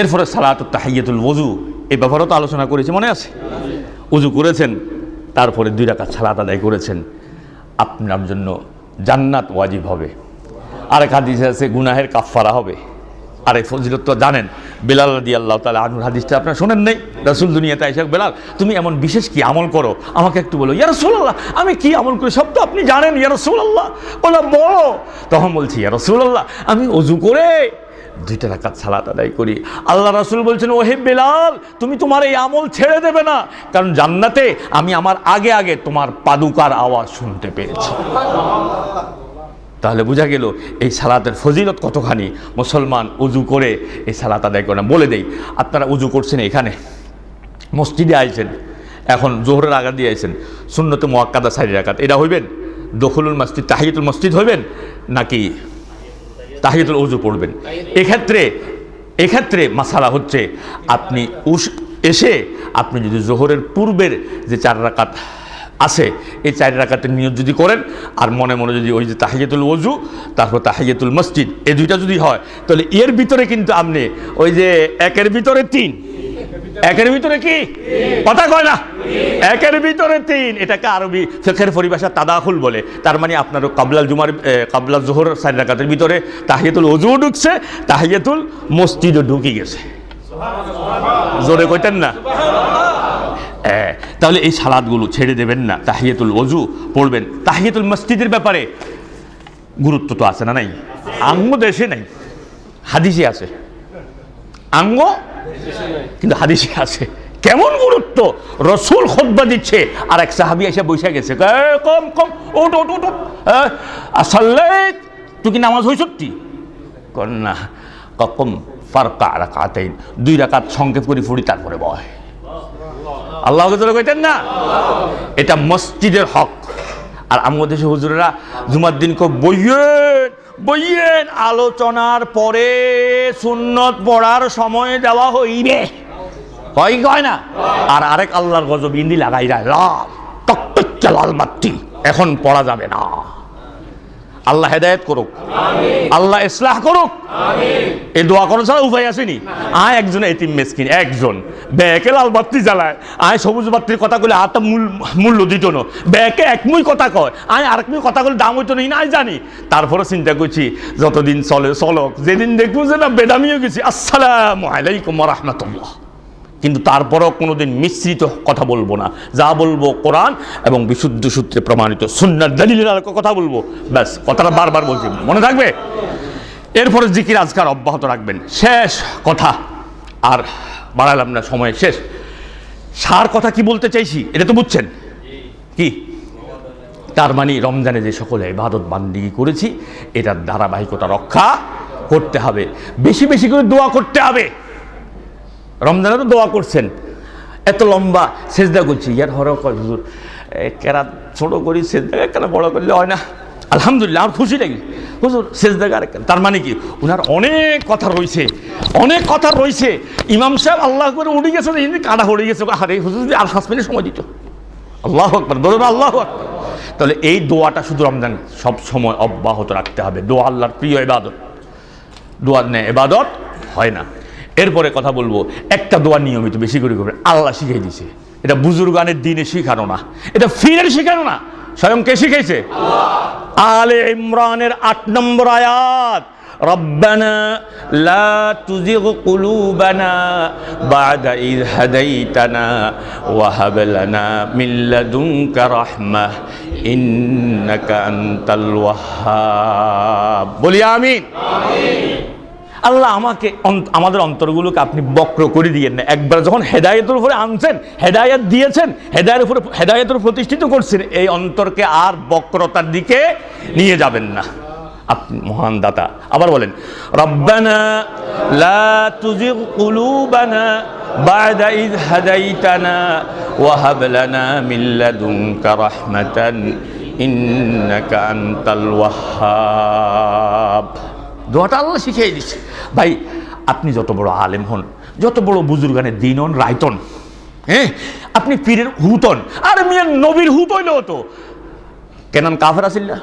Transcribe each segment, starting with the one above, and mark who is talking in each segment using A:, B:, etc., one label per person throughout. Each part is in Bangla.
A: এরপরে সালাত তাহিয়াতুল ওজু এই ব্যাপারেও তো আলোচনা করেছি, মনে আছে? উজু করেছেন, তারপরে দুই রাকাত সালাত আদায় করেছেন। আপনার জন্য জান্নাত ওয়াজিব হবে। আরেক হাদিস আছে, গুনাহের কাফফারা হবে। আরেক ফজিলত তো জানেন, বেলাল রাদি আল্লাহ তালা আনুর হাদিসটা আপনার শোনেন নেই? রসুল দুনিয়াতে এসে বেলাল, তুমি এমন বিশেষ কি আমল করো? আমাকে একটু বলো, ইয়া রসুল্লাহ আমি কি আমল করি? সব তো আপনি জানেন ইয়ার রসুল্লাহ বলো তখন বলছি, ইয়া রসুল্লাহ আমি অজু করে দুইটা রাকাত সালাত আদায় করি। আল্লাহ রাসুল বলছেন, ওহে বেলাল, তুমি তোমার এই আমল ছেড়ে দেবে না। কারণ জান্নাতে আমি আমার আগে আগে তোমার পাদুকার আওয়াজ শুনতে পেয়েছি। তাহলে বোঝা গেল, এই সালাতের ফজিলত কতখানি? মুসলমান উজু করে এই সালাত আদায় করে না। বলে দেই, আপনারা উজু করছেন এখানে। মসজিদে আইছেন, এখন জোহরের আগা দিয়ে আইছেন। শূন্যতে মোয়াক্কাদা সাইড রাকাত। এটা হইবেন? দখলুল মসজিদ, তাহিয়াতুল মসজিদ হইবেন? নাকি তাহিয়াতুল উজু পড়বেন। এক্ষেত্রে এক্ষেত্রে মাসালা হচ্ছে আপনি উস, এসে আপনি যদি জোহরের পূর্বের যে চার রাকাত আছে, এই চার রাকাতের নিয়োগ যদি করেন, আর মনে মনে যদি ওই যে তাহিজাতুল ওজু তারপর তাহিজাতুল মসজিদ, এই দুইটা যদি হয়, তাহলে এর ভিতরে কিন্তু আপনি ওই যে একের ভিতরে তিন একের ভিতরে কি? কথা কয় না। একের ভিতরে তিন। এটাকে আরবি ফেখের পরিভাষা তাদাহুল বলে। তার মানে আপনারও কাবলাল জুমার কাবলাল জোহর রাকাতের ভিতরে তাহিয়াতুল ওজুও ঢুকছে, তাহিয়াতুল মসজিদও ঢুকি গেছে। জোরে কইতেন না? তাহলে এই সালাদগুলো ছেড়ে দেবেন না, তাহিয়াতুল অজু পড়বেন। তাহিয়াতুল মসজিদের ব্যাপারে গুরুত্ব তো আছে না নাই? আঙ্গ দেশে নাই। হাদিসে আছে। আঙ্গ? কিন্তু হাদিসে আছে। কেমন গুরুত্ব? রসুল খোদবা দিচ্ছে, আর এক সাহাবি এসে বসে গেছে। কম কম ওট ওট ওট ওট। তুই কি নামাজ সত্যি? কর না। কম ফারকা রাকাতাইন। দুই রাকাত সংক্ষেপ করে ফুড়ি তারপরে বয়। আল্লাহ কইতেন না? এটা মসজিদের হক। আর আমাদের দেশে হুজুরেরা জুমার দিন কো বইয়েন বইয়েন আলোচনার পরে সুন্নত পড়ার সময় দেওয়া হইবে। হয় কয় না? আর আরেক আল্লাহর গজব ইন্দি লাগাই যায়। লাল টকটকে লাল মাতৃ। এখন পড়া যাবে না। আল্লাহ হেদায়েত করুক। আল্লাহ ইসলাহ করুক। এই দোয়া করার ছাড়া উপায় আসেনি। আয় একজন এতিম মেসকিন, একজন। ব্যাকে লাল বাত্তি জ্বালায়। আয় সবুজ বাত্তির কথা কইলে আর মূল মূল্য দিত না। ব্যাকে একমুই কথা কয়, আয় আরেকমুই কথা কইলে দাম হইতো না, আয় জানি। তারপরে চিন্তা করছি, যতদিন চলে চলক, যেদিন দেখব যে না বেদামিও গেছি। আসসালামু আলাইকুম রহমতুল্লাহ। কিন্তু তারপরেও কোনোদিন মিশ্রিত কথা বলব না। যা বলব কোরআন এবং বিশুদ্ধ সূত্রে প্রমাণিত সুন্নার দলিলের কথা বলব। ব্যাস, কথাটা বারবার বলছি। মনে থাকবে? এরপরে জিকির আজকার অব্যাহত রাখবেন। শেষ কথা। আর বাড়ালাম না, সময় শেষ। সার কথা কি বলতে চাইছি? এটা তো বুঝছেন। কি? তার মানে রমজানে যে সকলে ইবাদত বান্দিগি করেছি, এটার ধারাবাহিকতা রক্ষা করতে হবে। বেশি বেশি করে দোয়া করতে হবে। রমজানে তো দোয়া করছেন। এত লম্বা সেজদা করছি। ইয়ার হর কয় হুজুর? কেরা ছোট করি, সেজদা কেন বড় করলে হয় না? আলহামদুলিল্লাহ, আমার খুশি লাগে হুজুর, সেজদা আর তার মানে কি? ওনার অনেক কথা রয়েছে অনেক কথা রয়েছে ইমাম সাহেব আল্লাহ করে উঠে গেছে হিন্দি কাটা উড়ে গেছে। আরে হুজুর আর পাঁচ মিনিট সময় দিত। আল্লাহ আকবর, বলুন আল্লাহ আকবর। তাহলে এই দোয়াটা শুধু রমজান, সব সময় অব্যাহত রাখতে হবে। দোয়া আল্লাহর প্রিয় এবাদত দোয়ার নেয় এবাদত হয় না। এরপরে কথা বলবো একটা দোয়া নিয়মিত বেশি করে করবে আল্লাহ শিখিয়ে দিছে এটা বুজুর্গানের দিনে শিখানো না এটা ফিরের শিখানো না স্বয়ং কে শিখাইছে আলে ইমরানের আট নম্বর আয়াত ربنا لا تزغ قلوبنا بعد إذ هديتنا وهب لنا من لدنك رحمة إنك أنت الوهاب বলি আমিন আল্লাহ আমাকে আমাদের অন্তরগুলোকে আপনি বক্র করে দিয়েন না। একবার যখন হেদায়তের উপরে আনছেন, হেদায়ত দিয়েছেন, হেদায়ের উপরে হেদায়েতের প্রতিষ্ঠিত করছেন, এই অন্তরকে আর বক্রতার দিকে নিয়ে যাবেন না। আপনি মহান দাতা। আবার বলেন, রব্বানা লা তুজিগ কুলুবানা বা'দা ইয হাদাইতানা ওয়া হাব লানা মিন লাদুনকা রাহমাতান ইন্নাকা আনতাল ওয়াহ্হাব দোয়াটা আল্লাহ শিখিয়ে দিচ্ছে ভাই, আপনি যত বড় আলেম হন, যত বড় বুজুর্গানের দিন হন রায়তন হ্যাঁ আপনি পীরের হুতন আর মিয়া, নবীর হুত হইলেও তো। কেন কাফের আসিল না?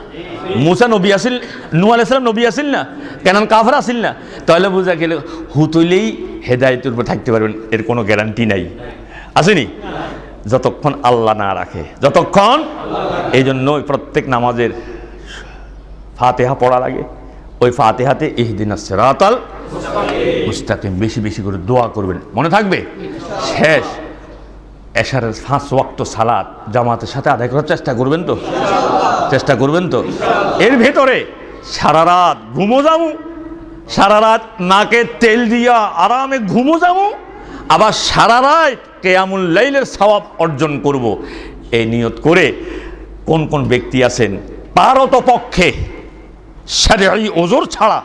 A: মুসা নবী আসিল নু আলাইসালাম নবী আসিল না? কেন কাফার আসিল না? তাহলে বোঝা গেলে হুতইলেই হেদায়তের উপর থাকতে পারবেন, এর কোনো গ্যারান্টি নাই। আসেনি? যতক্ষণ আল্লাহ না রাখে, যতক্ষণ? এই জন্য প্রত্যেক নামাজের ফাতেহা পড়া লাগে। ওই ফাতেহাতে ইহদিনা সেরাতাল মুস্তাকিম। বেশি বেশি করে দোয়া করবেন। মনে থাকবে? শেষ। এশারের ফাঁস ওয়াক্ত সালাদ জামাতের সাথে আদায় করার চেষ্টা করবেন তো? চেষ্টা করবেন তো? এর ভেতরে সারা রাত ঘুমো যাব, সারা রাত নাকে তেল দিয়া আরামে ঘুমো যাব, আবার সারা রাত কেয়ামুল লাইলের সওয়াব অর্জন করব। এই নিয়ত করে কোন কোন ব্যক্তি আছেন? পারত পক্ষে শারীরিক ওজোর ছাড়া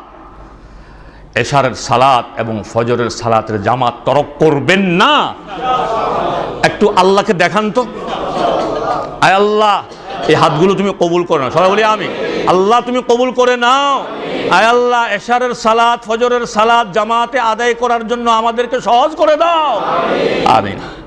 A: এশারের সালাত এবং ফজরের সালাতের জামাত তরক করবেন না। একটু আল্লাহকে দেখান তো। আয় আল্লাহ, এই হাতগুলো তুমি কবুল করে নাও। সবাই বলি আমি আল্লাহ, তুমি কবুল করে নাও। আয় আল্লাহ, এশারের সালাত, ফজরের সালাত জামাতে আদায় করার জন্য আমাদেরকে সহজ করে দাও। আমিন।